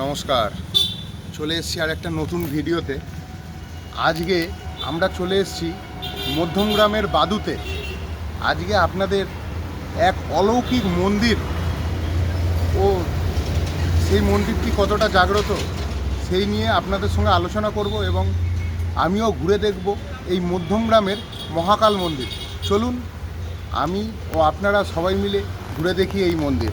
নমস্কার। চলে এসেছি আর একটা নতুন ভিডিওতে। আজকে আমরা চলে এসেছি মধ্যমগ্রামের বাদুতে। আজকে আপনাদের এক অলৌকিক মন্দির। ও সেই মন্দিরটি কতটা জাগ্রত, সেই নিয়ে আপনাদের সঙ্গে আলোচনা করব এবং আমিও ঘুরে দেখব এই মধ্যমগ্রামের মহাকাল মন্দির। চলুন, আমি ও আপনারা সবাই মিলে ঘুরে দেখি এই মন্দির।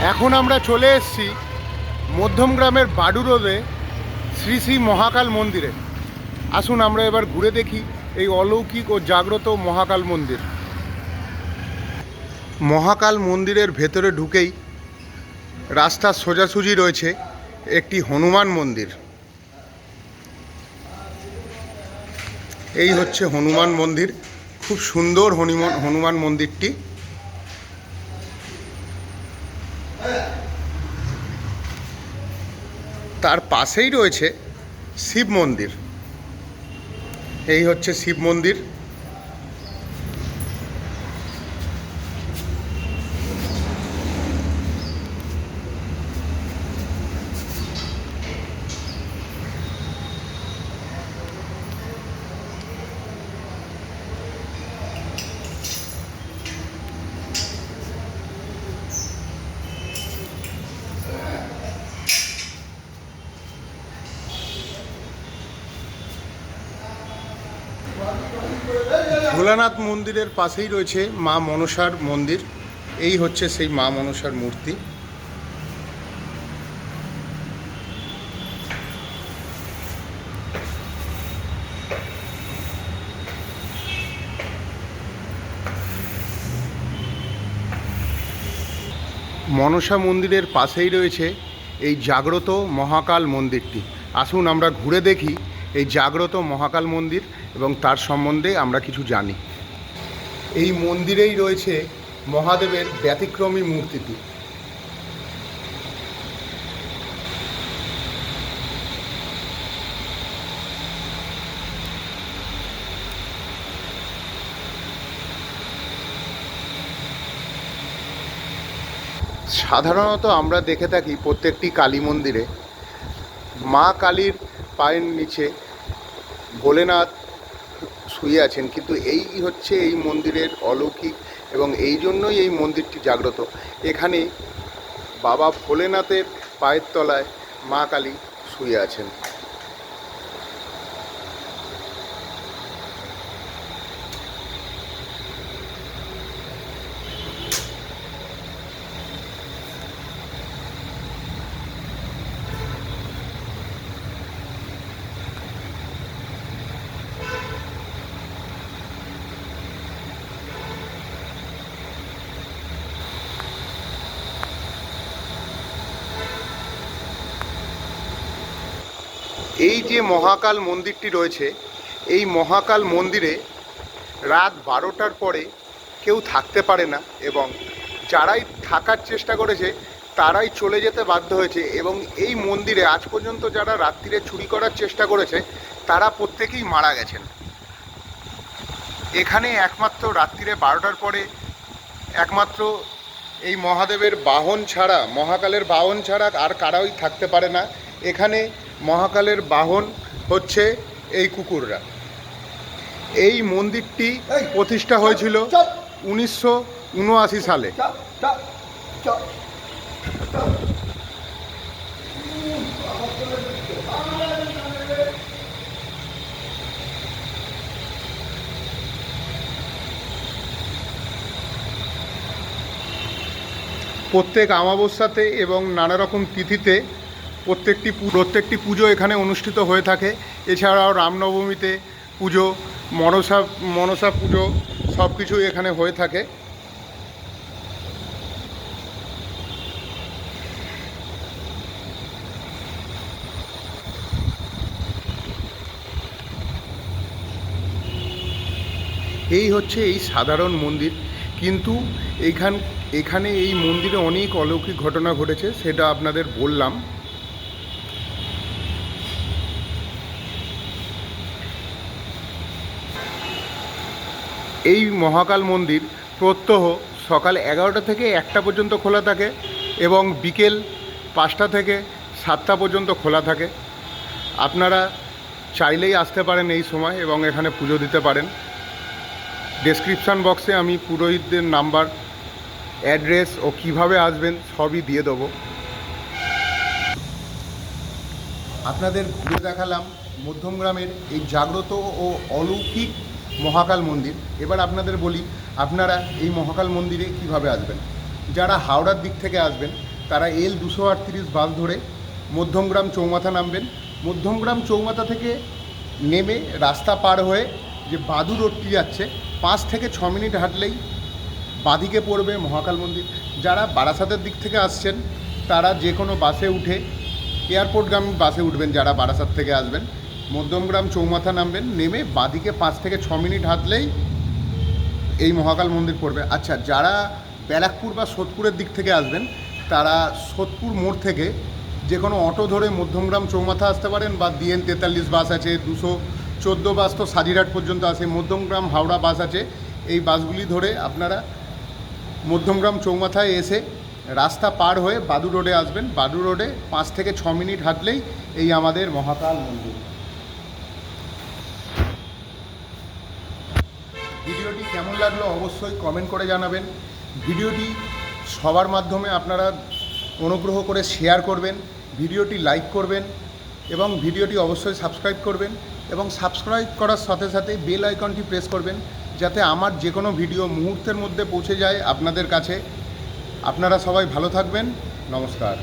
এখন আমরা চলে এসেছি মধ্যমগ্রামের বাডু রোডে শ্রী শ্রী মহাকাল মন্দিরে। আসুন আমরা এবার ঘুরে দেখি এই অলৌকিক ও জাগ্রত মহাকাল মন্দির। মহাকাল মন্দিরের ভেতরে ঢুকেই রাস্তার সোজাসুজি রয়েছে একটি হনুমান মন্দির। এই হচ্ছে হনুমান মন্দির। খুব সুন্দর হনুমান হনুমান মন্দিরটি। তার পাশেই রয়েছে শিব মন্দির। এই হচ্ছে শিব মন্দির। ভোলানাথ মন্দিরের পাশেই রয়েছে মা মনসার মন্দির। এই হচ্ছে সেই মা মনসার মূর্তি। মনসা মন্দিরের পাশেই রয়েছে এই জাগ্রত মহাকাল মন্দিরটি। আসুন আমরা ঘুরে দেখি এই জাগ্রত মহাকাল মন্দির এবং তার সম্বন্ধে আমরা কিছু জানি। এই মন্দিরেই রয়েছে মহাদেবের ব্যতিক্রমী মূর্তিটি। সাধারণত আমরা দেখে থাকি প্রত্যেকটি কালী মন্দিরে। মা কালীর পায়ের নিচে ভোলেনাথ শুয়ে আছেন, কিন্তু এই হচ্ছে এই মন্দিরের অলৌকিক এবং এই জন্যই এই মন্দিরটি জাগ্রত। এখানে বাবা ভোলেনাথের পায়ের তলায় মা কালী শুয়ে আছেন। এই যে মহাকাল মন্দিরটি রয়েছে, এই মহাকাল মন্দিরে রাত বারোটার পরে কেউ থাকতে পারে না এবং যারাই থাকার চেষ্টা করেছে, তারাই চলে যেতে বাধ্য হয়েছে এবং এই মন্দিরে আজ পর্যন্ত যারা রাত্রিরে চুরি করার চেষ্টা করেছে, তারা প্রত্যেকেই মারা গেছেন। এখানে একমাত্র রাত্রিরে বারোটার পরে একমাত্র এই মহাদেবের বাহন ছাড়া, মহাকালের বাহন ছাড়া আর কারাই থাকতে পারে না। এখানে মহাকালের বাহন হচ্ছে এই কুকুররা। এই মন্দিরটি প্রতিষ্ঠা হয়েছিল উনিশশো উনআশি সালে। প্রত্যেক আমাবস্যাতে এবং নানা রকম তিথিতে প্রত্যেকটি প্রত্যেকটি পুজো এখানে অনুষ্ঠিত হয়ে থাকে। এছাড়াও রামনবমীতে পুজো, মনসা মনসা পুজো সব কিছুই এখানে হয়ে থাকে। এই হচ্ছে এই সাধারণ মন্দির। কিন্তু এইখান এখানে এই মন্দিরে অনেক অলৌকিক ঘটনা ঘটেছে, সেটা আপনাদের বললাম। এই মহাকাল মন্দির প্রত্যহ সকাল এগারোটা থেকে একটা পর্যন্ত খোলা থাকে এবং বিকেল পাঁচটা থেকে সাতটা পর্যন্ত খোলা থাকে। আপনারা চাইলেই আসতে পারেন এই সময় এবং এখানে পুজো দিতে পারেন। ডেসক্রিপশান বক্সে আমি পুরোহিতদের নাম্বার অ্যাড্রেস ও কীভাবে আসবেন সবই দিয়ে দেবো। আপনাদের ঘুরে দেখালাম মধ্যমগ্রামের এই জাগ্রত ও অলৌকিক মহাকাল মন্দির। এবার আপনাদের বলি, আপনারা এই মহাকাল মন্দিরে কীভাবে আসবেন? যারা হাওড়ার দিক থেকে আসবেন, তারা এল দুশো আটত্রিশ বাস ধরে মধ্যমগ্রাম চৌমাথা নামবেন। মধ্যমগ্রাম চৌমাথা থেকে নেমে রাস্তা পার হয়ে যে বাদু রোডটি যাচ্ছে, পাঁচ থেকে ছ মিনিট হাঁটলেই বাঁদিকে পড়বে মহাকাল মন্দির। যারা বারাসাতের দিক থেকে আসছেন, তারা যে কোনো বাসে উঠে, এয়ারপোর্টগামী বাসে উঠবেন যারা বারাসাত থেকে আসবেন। মধ্যমগ্রাম চৌমাথা নামবেন, নেমে বাঁদিকে পাঁচ থেকে ছ মিনিট হাঁটলেই এই মহাকাল মন্দির পড়বে। আচ্ছা যারা ব্যারাকপুর বা সোদপুরের দিক থেকে আসবেন, তারা সোদপুর মোড় থেকে যে কোনো অটো ধরে মধ্যমগ্রাম চৌমাথা আসতে পারেন বা ডিএন তেতাল্লিশ বাস আছে, দুশো চোদ্দ বাস তো সাজিরহাট পর্যন্ত আছে, মধ্যমগ্রাম হাওড়া বাস আছে, এই বাসগুলি ধরে আপনারা মধ্যমগ্রাম চৌমাথায় এসে রাস্তা পার হয়ে বাদু রোডে আসবেন। বাদু রোডে পাঁচ থেকে ছ মিনিট হাঁটলেই এই আমাদের মহাকাল মন্দির। ভিডিওটি কেমন লাগল অবশ্যই কমেন্ট করে জানাবেন। ভিডিওটি সবার মাধ্যমে আপনারা অনুগ্রহ করে শেয়ার করবেন, ভিডিওটি লাইক করবেন এবং ভিডিওটি অবশ্যই সাবস্ক্রাইব করবেন এবং সাবস্ক্রাইব করার সাথে সাথে বেল আইকনটি প্রেস করবেন যাতে আমার যে কোনো ভিডিও মুহূর্তের মধ্যে পৌঁছে যায় আপনাদের কাছে। আপনারা সবাই ভালো থাকবেন, নমস্কার।